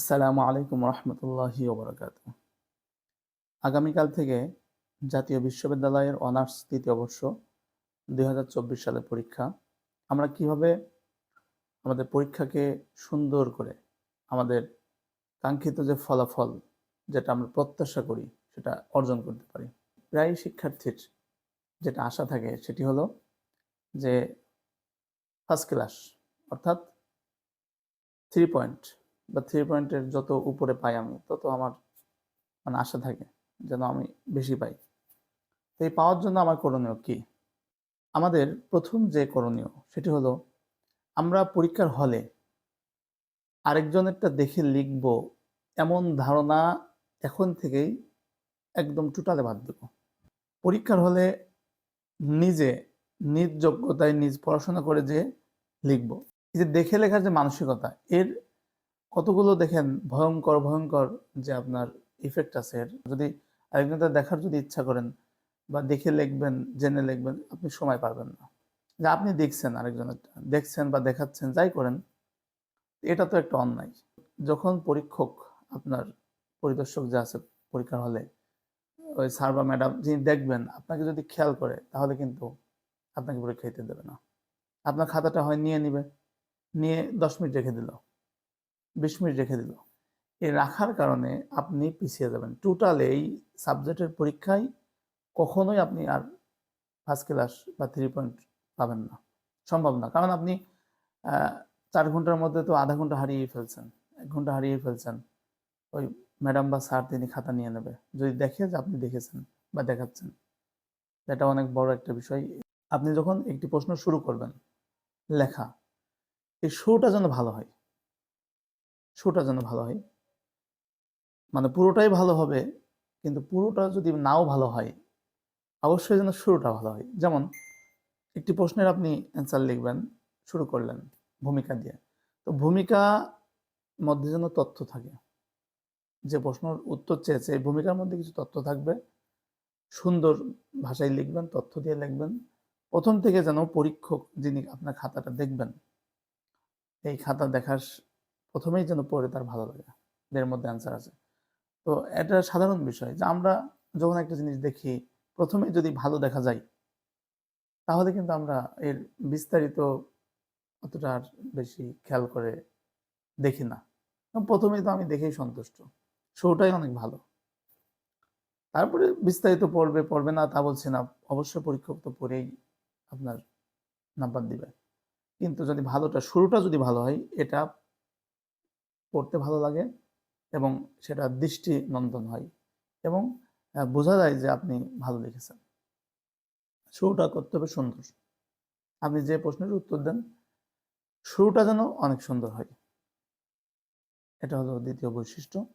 আসসালামু আলাইকুম রহমতুল্লাহি ওবরাকাত। আগামীকাল থেকে জাতীয় বিশ্ববিদ্যালয়ের অনার্স তৃতীয় বর্ষ দু হাজার চব্বিশ সালের পরীক্ষা। আমরা কীভাবে আমাদের পরীক্ষাকে সুন্দর করে আমাদের কাঙ্ক্ষিত যে ফলাফল যেটা আমরা প্রত্যাশা করি, সেটা অর্জন করতে পারি। প্রায় শিক্ষার্থীর যেটা আশা থাকে সেটি হলো যে ফার্স্ট ক্লাস অর্থাৎ থ্রি পয়েন্ট বা থ্রি পয়েন্টের যত উপরে পাই আমি, তত আমার মানে আশা থাকে যেন আমি বেশি পাই। তো এই পাওয়ার জন্য আমার করণীয় কি? আমাদের প্রথম যে করণীয় সেটি হলো আমরা পরীক্ষার হলে আরেকজনেরটা দেখে লিখব এমন ধারণা এখন থেকেই একদম টোটালে বাদ দেব। পরীক্ষার হলে নিজে নিজ যোগ্যতায় নিজ পড়াশোনা করে যে লিখব। এই যে দেখে লেখার যে মানসিকতা, এর কতগুলো দেখেন ভয়ঙ্কর ভয়ঙ্কর যে আপনার ইফেক্ট আছে এর। যদি আরেকজনটা দেখার যদি ইচ্ছা করেন বা দেখে লিখবেন, জেনে লিখবেন, আপনি সময় পারবেন না। যে আপনি দেখছেন আরেকজনের, দেখছেন বা দেখাচ্ছেন, যাই করেন, এটা তো একটা অন্যায়। যখন পরীক্ষক, আপনার পরিদর্শক যে আছে পরীক্ষার হলে, ওই স্যার বা ম্যাডাম যিনি দেখবেন, আপনাকে যদি খেয়াল করে, তাহলে কিন্তু আপনাকে পরীক্ষা দিতে দেবে না। আপনার খাতাটা হয় নিয়ে নিবে, নিয়ে দশ মিনিট রেখে দিল। বিশ মিনিট রেখে দিল। এই রাখার কারণে আপনি পিছিয়ে যাবেন। টোটাল এই সাবজেক্টের পরীক্ষায় কখনোই আপনি আর ফার্স্ট ক্লাস বা থ্রি পয়েন্ট পাবেন না। সম্ভব না। কারণ আপনি চার ঘণ্টার মধ্যে তো আধা ঘণ্টা হারিয়ে ফেলছেন, এক ঘণ্টা হারিয়ে ফেলছেন। ওই ম্যাডাম বা স্যার তিনি খাতা নিয়ে নেবে। যদি দেখে যে আপনি দেখেছেন বা দেখাচ্ছেন, এটা অনেক বড় একটা বিষয়। আপনি যখন একটি প্রশ্ন শুরু করবেন, লেখা, এই শুরুটা যেন ভালো হয়। শুরুটা যেন ভালো হয়। মানে পুরোটাই ভালো হবে, কিন্তু পুরোটা যদি নাও ভালো হয়, অবশ্যই যেন শুরুটা ভালো হয়। যেমন, একটি প্রশ্নের আপনি অ্যান্সার লিখবেন, শুরু করলেন ভূমিকা দিয়ে। তো ভূমিকা মধ্যে যেন তথ্য থাকে। যে প্রশ্নের উত্তর চেয়েছে, এই ভূমিকার মধ্যে কিছু তথ্য থাকবে। সুন্দর ভাষায় লিখবেন, তথ্য দিয়ে লিখবেন। প্রথম থেকে যেন পরীক্ষক যিনি আপনার খাতাটা দেখবেন, এই খাতা দেখার প্রথমেই যেন পড়ে তার ভালো লাগে। এর মধ্যে অ্যান্সার আছে। তো এটা সাধারণ বিষয় যে আমরা যখন একটা জিনিস দেখি, প্রথমে যদি ভালো দেখা যায়, তাহলে কিন্তু আমরা এর বিস্তারিত অতটা আর বেশি খেয়াল করে দেখি না। প্রথমেই তো আমি দেখেই সন্তুষ্ট। শোটাই অনেক ভালো। তারপরে বিস্তারিত পড়বে পড়বে না তা বলছি না অবশ্যই পরীক্ষক তো পড়েই আপনার নাম্বার দিবে। কিন্তু যদি ভালোটা, শুরুটা যদি ভালো হয়, এটা পড়তে ভালো লাগে এবং সেটা দৃষ্টি নন্দন হয় এবং বোঝা যায় যে আপনি ভালো লিখেছেন। শুরুটা করতে হবে সুন্দর। আপনি যে প্রশ্নের উত্তর দেন, শুরুটা যেন অনেক সুন্দর হয়। এটা হলো দ্বিতীয় বৈশিষ্ট্য।